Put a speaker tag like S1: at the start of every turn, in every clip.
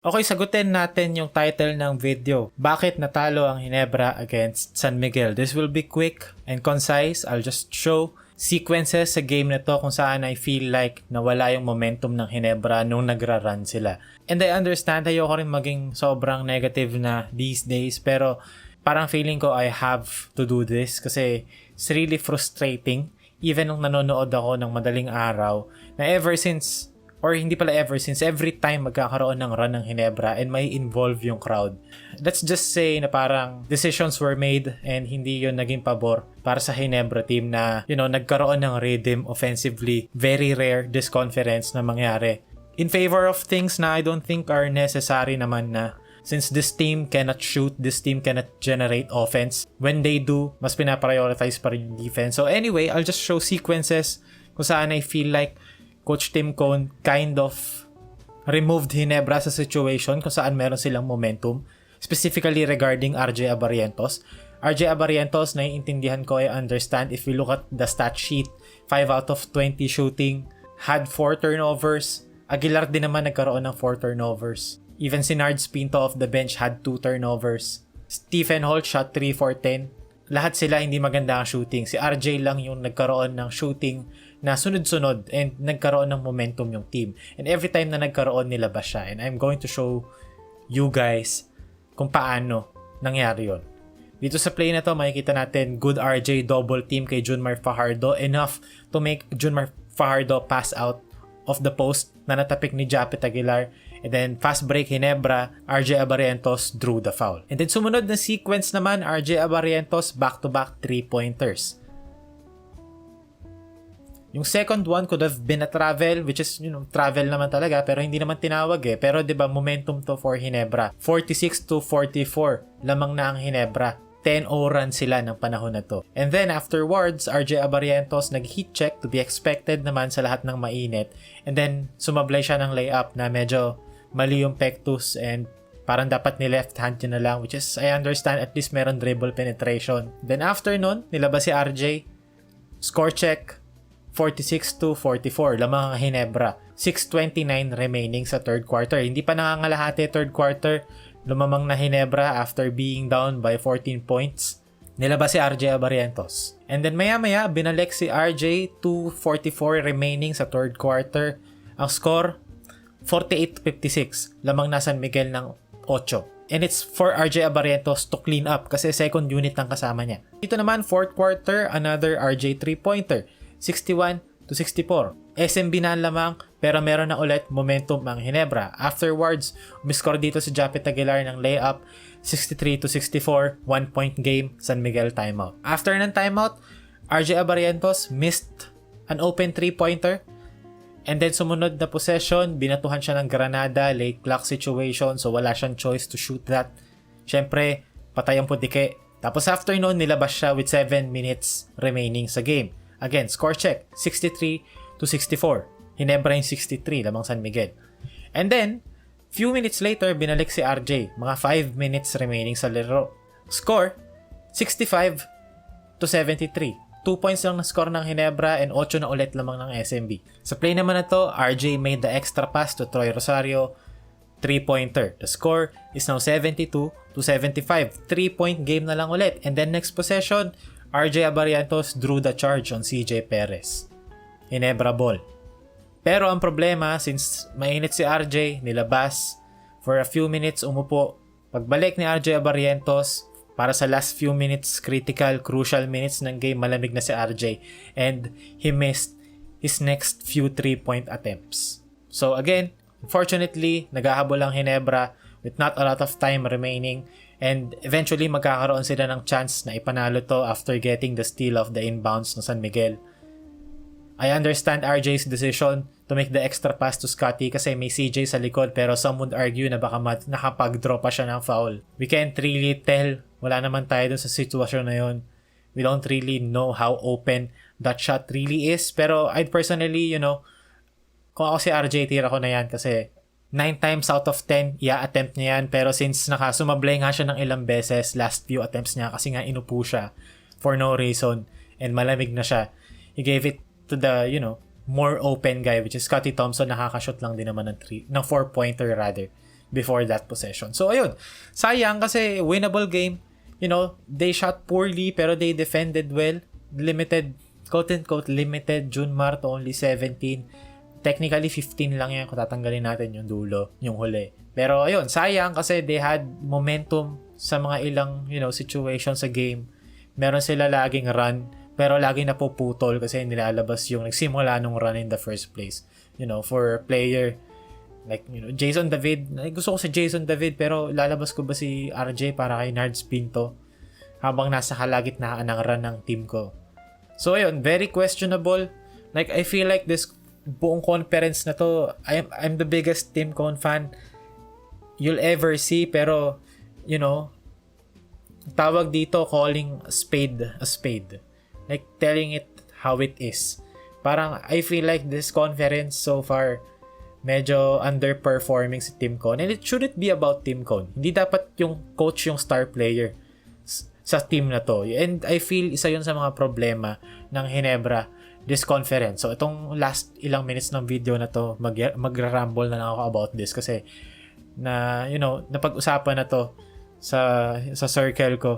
S1: Okay, sagutin natin yung title ng video. Bakit natalo ang Hinebra against San Miguel? This will be quick and concise. I'll just show sequences sa game na to kung saan I feel like nawala yung momentum ng Hinebra nung nagra-run sila. And I understand, ayoko rin maging sobrang negative na these days, pero parang feeling ko I have to do this kasi it's really frustrating even nung nanonood ako ng madaling araw na ever since or hindi pala ever since every time magkakaroon ng run ng Hinebra and may involve yung crowd. Let's just say na parang decisions were made and hindi yun naging pabor para sa Hinebra team na you know nagkaroon ng rhythm offensively. Very rare this conference na mangyari. In favor of things na I don't think are necessary naman na since this team cannot shoot, this team cannot generate offense. When they do, mas pinaprioritize pa rin defense. So anyway, I'll just show sequences kung saan I feel like Coach Tim Cone kind of removed Hinebra sa situation kung saan meron silang momentum. Specifically regarding RJ Abarientos. RJ Abarientos, naiintindihan ko, I understand. If we look at the stat sheet, 5 out of 20 shooting, had 4 turnovers. Aguilar din naman nagkaroon ng 4 turnovers. Even si Nards Pinto off the bench had 2 turnovers. Stephen Holt shot 3 for 10. Lahat sila hindi maganda ang shooting. Si RJ lang yung nagkaroon ng shooting na sunod-sunod and nagkaroon ng momentum yung team. And every time na nagkaroon nilabas siya. And I'm going to show you guys kung paano nangyari yon. Dito sa play na to, makikita natin good RJ double team kay Junmar Fajardo enough to make Junmar Fajardo pass out of the post na natapik ni Japet Aguilar And then fast break Hinebra, RJ Abarientos drew the foul. And then sumunod na sequence naman, RJ Abarientos back-to-back 3-pointers. Yung second one could have been a travel, which is, you know, travel naman talaga, pero hindi naman tinawag eh. Pero 'di ba momentum to for Hinebra. 46 to 44, lamang na ang Hinebra. 10 run sila ng panahon na to. And then afterwards, RJ Abarientos nag-heat check to be expected naman sa lahat ng mainit. And then sumablay siya ng layup na medyo mali yung pectus and parang dapat ni left hand yun na lang which is I understand at least meron dribble penetration. Then after nun, nilabas si RJ. Score check 46 to 44, lamang ang Hinebra. 6.29 remaining sa third quarter. Hindi pa nangangalahati third quarter. Lumamang na Hinebra after being down by 14 points. Nilabas si RJ Abarientos. And then maya-maya, binalik si RJ to 44 remaining sa third quarter. Ang score, 48-56. Lamang na San Miguel ng 8. And it's for RJ Abarientos to clean up kasi second unit ang kasama niya. Dito naman, fourth quarter, another RJ 3-pointer. 61 to 64. SMB na lamang pero meron na ulit momentum ang Hinebra. Afterwards, umiscore dito si Japet Aguilar ng layup 63 to 64, one point game, San Miguel timeout. After ng timeout, RJ Abarientos missed an open three-pointer and then sumunod na possession, binatuhan siya ng Granada, late clock situation so wala siyang choice to shoot that. Siyempre, patay ang putike. Tapos after noon, nilabas siya with 7 minutes remaining sa game. Again, score check, 63 to 64. Hinebra yung 63, lamang San Miguel. And then, few minutes later, binalik si RJ. Mga 5 minutes remaining sa laro. Score, 65 to 73. 2 points lang na score ng Hinebra and 8 na ulit lamang ng SMB. Sa play naman na to, RJ made the extra pass to Troy Rosario, 3-pointer. The score is now 72 to 75. 3-point game na lang ulit. And then next possession, RJ Abarientos drew the charge on CJ Perez. Hinebra ball. Pero ang problema, since mainit si RJ, nilabas, for a few minutes umupo. Pagbalik ni RJ Abarientos, para sa last few minutes, critical, crucial minutes ng game, malamig na si RJ. And he missed his next few three-point attempts. So again, unfortunately, naghahabol ang Hinebra with not a lot of time remaining And eventually, magkakaroon sila ng chance na ipanalo to after getting the steal of the inbounds ng San Miguel. I understand RJ's decision to make the extra pass to Scotty kasi may CJ sa likod pero some would argue na baka nakapag-draw pa siya ng foul. We can't really tell. Wala naman tayo dun sa sitwasyon na yun. We don't really know how open that shot really is. Pero I'd personally, you know, kung ako si RJ, tira ko na yan kasi 9 times out of 10, i-attempt niya yan. Pero since nakasumablay nga siya ng ilang beses, last few attempts niya, kasi nga inupo siya for no reason, and malamig na siya, he gave it to the, you know, more open guy, which is Scotty Thompson, nakakashot lang din naman ng, three, ng 4-pointer rather. before that possession. So ayun, sayang kasi winnable game. You know, they shot poorly pero they defended well. Limited, quote-unquote, limited. June Mart only 17. Technically, 15 lang yan kung tatanggalin natin yung dulo, yung huli. Pero ayun, sayang kasi they had momentum sa mga ilang, you know, situations sa game. Meron sila laging run, pero laging napuputol kasi nilalabas yung nagsimula nung run in the first place. You know, for player like, you know, Jason David, gusto ko si Jason David pero lalabas ko ba si RJ para kay Nards Pinto habang nasa kalagitnaan ng run ng team ko. So ayun, very questionable. Like I feel like this buong conference na to, I'm I'm the biggest Team Con fan you'll ever see pero you know, tawag dito calling a spade a spade. Like telling it how it is. Parang I feel like this conference so far medyo underperforming si Team Con and it shouldn't be about Team Con. Hindi dapat yung coach yung star player sa team na to. And I feel isa yun sa mga problema ng Hinebra this conference. So itong last ilang minutes ng video na to, mag magra-ramble na lang ako about this kasi na you know, napag-usapan na to sa sa circle ko.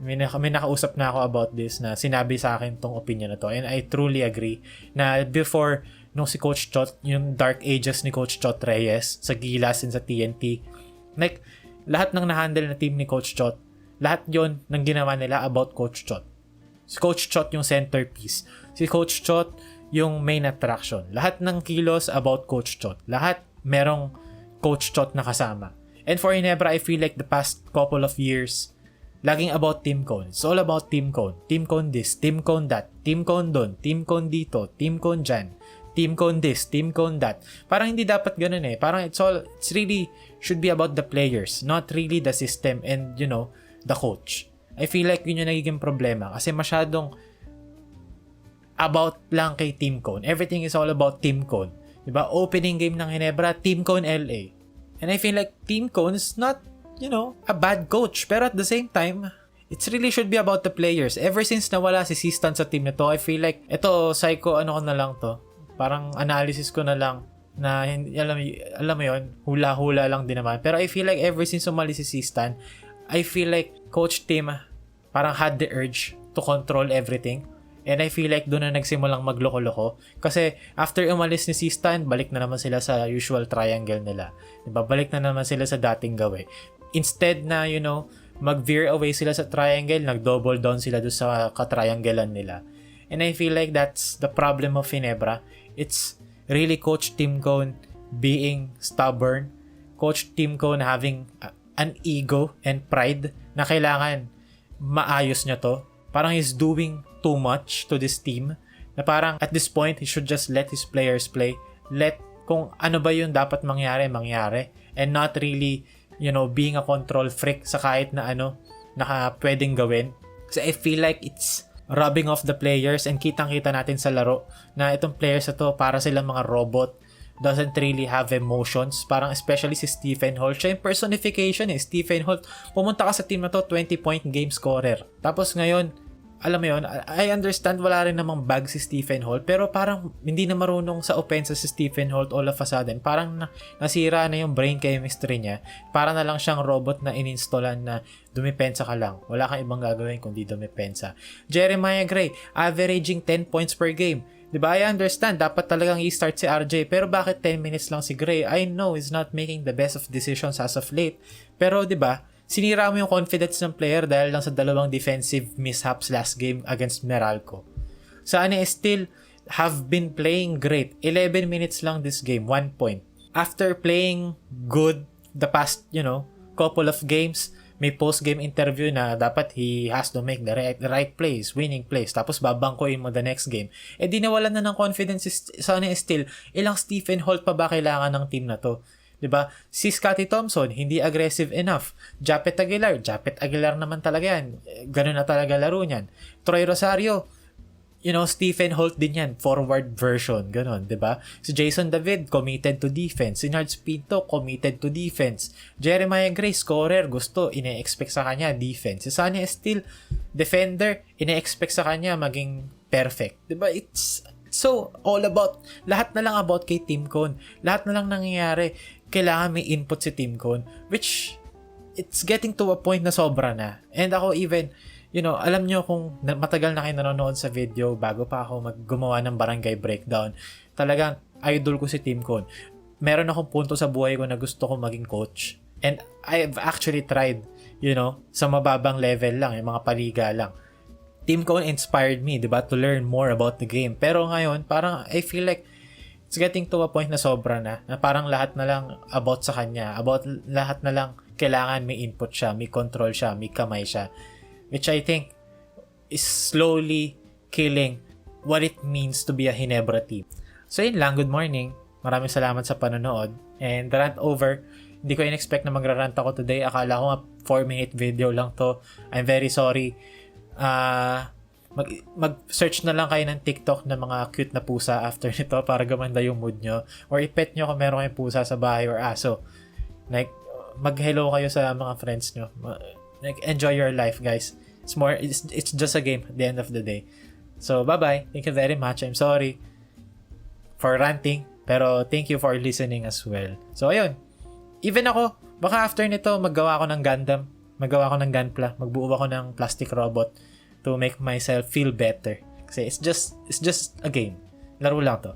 S1: May, naka, may nakausap na ako about this na sinabi sa akin tong opinion na to and I truly agree na before nung si Coach Chot, yung dark ages ni Coach Chot Reyes sa Gilas and sa TNT, like, lahat ng na-handle na team ni Coach Chot, lahat yon nang ginawa nila about Coach Chot. Si Coach Chot yung centerpiece. Si Coach Chot yung main attraction. Lahat ng kilos about Coach Chot. Lahat merong Coach Chot na kasama. And for Hinebra, I feel like the past couple of years, laging about Team Cone. It's all about Team Cone. Team Cone this, Team Cone that, Team Cone don, Team Cone dito, Team Cone dyan, Team Cone this, Team Cone that. Parang hindi dapat ganun eh. Parang it's all, it's really, should be about the players, not really the system and, you know, the coach. I feel like yun yung nagiging problema kasi masyadong about lang kay Team Cone. Everything is all about Team Cone. Diba? Opening game ng Hinebra, Team Cone LA. And I feel like Team Cone is not, you know, a bad coach. Pero at the same time, it really should be about the players. Ever since nawala si Sistan sa team na to, I feel like, ito, psycho, ano ko na lang to. Parang analysis ko na lang na alam, alam mo yon hula-hula lang din naman. Pero I feel like ever since umalis si Sistan, I feel like Coach Tim parang had the urge to control everything. And I feel like doon na nagsimulang magloko-loko. Kasi after umalis ni Sistan, balik na naman sila sa usual triangle nila. Diba? Balik na naman sila sa dating gawe. Instead na, you know, mag-veer away sila sa triangle, nag-double down sila doon sa katrianglean nila. And I feel like that's the problem of Finebra. It's really Coach Tim Cone being stubborn. Coach Tim Cone having an ego and pride na kailangan maayos niya to. Parang he's doing too much to this team na parang at this point he should just let his players play. Let kung ano ba yung dapat mangyari, mangyari. And not really, you know, being a control freak sa kahit na ano naka pwedeng gawin. Kasi I feel like it's rubbing off the players and kitang-kita natin sa laro na itong players na to para silang mga robot doesn't really have emotions. Parang especially si Stephen Holt. Siya yung personification eh. Stephen Holt, pumunta ka sa team na to, 20-point game scorer. Tapos ngayon, alam mo yun, I understand wala rin namang bag si Stephen Holt, pero parang hindi na marunong sa offense si Stephen Holt all of a sudden. Parang na, nasira na yung brain chemistry niya. Para na lang siyang robot na ininstallan na dumipensa ka lang. Wala kang ibang gagawin kundi dumipensa. Jeremiah Gray, averaging 10 points per game. 'Di ba? I understand dapat talagang i-start si RJ pero bakit 10 minutes lang si Gray? I know he's not making the best of decisions as of late. Pero 'di ba? Sinira mo yung confidence ng player dahil lang sa dalawang defensive mishaps last game against Meralco. Sana still have been playing great. 11 minutes lang this game, 1 point. After playing good the past, you know, couple of games, may post-game interview na dapat he has to make the right, the right plays, winning plays, tapos babangkoin mo the next game. Eh di nawalan na ng confidence sana still, ilang Stephen Holt pa ba kailangan ng team na to? 'di ba? Si Scotty Thompson, hindi aggressive enough. Japet Aguilar, Japet Aguilar naman talaga yan. Ganun na talaga laro niyan. Troy Rosario, you know, Stephen Holt din yan, forward version, ganun, 'di ba? Si Jason David committed to defense, si Nards Pinto committed to defense. Jeremiah Gray scorer, gusto ine-expect sa kanya defense. Si Sunny Steele defender, ine-expect sa kanya maging perfect. 'Di ba? It's so all about lahat na lang about kay Team Cone. Lahat na lang nangyayari kailangan may input si Team Cone, which it's getting to a point na sobra na. And ako even, you know, alam nyo kung matagal na kayo nanonood sa video bago pa ako maggumawa ng barangay breakdown, talagang idol ko si Team Cone. Meron akong punto sa buhay ko na gusto ko maging coach. And I've actually tried, you know, sa mababang level lang, yung mga paliga lang. Team Cone inspired me, di ba, to learn more about the game. Pero ngayon, parang I feel like it's getting to a point na sobra na, na parang lahat na lang about sa kanya, about lahat na lang kailangan may input siya, may control siya, may kamay siya. Which I think is slowly killing what it means to be a Hinebra team. So yun lang, good morning. Maraming salamat sa panonood. And rant over. Hindi ko in-expect na magrarant ako today. Akala ko nga 4 minute video lang to. I'm very sorry. Ah... mag, mag-search na lang kayo ng TikTok ng mga cute na pusa after nito para gumanda yung mood nyo. Or ipet nyo kung meron kayong pusa sa bahay or aso. Like, mag-hello kayo sa mga friends nyo. Like, enjoy your life, guys. It's more, it's, it's just a game at the end of the day. So, bye-bye. Thank you very much. I'm sorry for ranting. Pero, thank you for listening as well. So, ayun. Even ako, baka after nito, maggawa ako ng Gundam. Maggawa ako ng Gunpla. Magbuo ako ng plastic robot to make myself feel better. Kasi it's just, it's just a game. Laro lang to.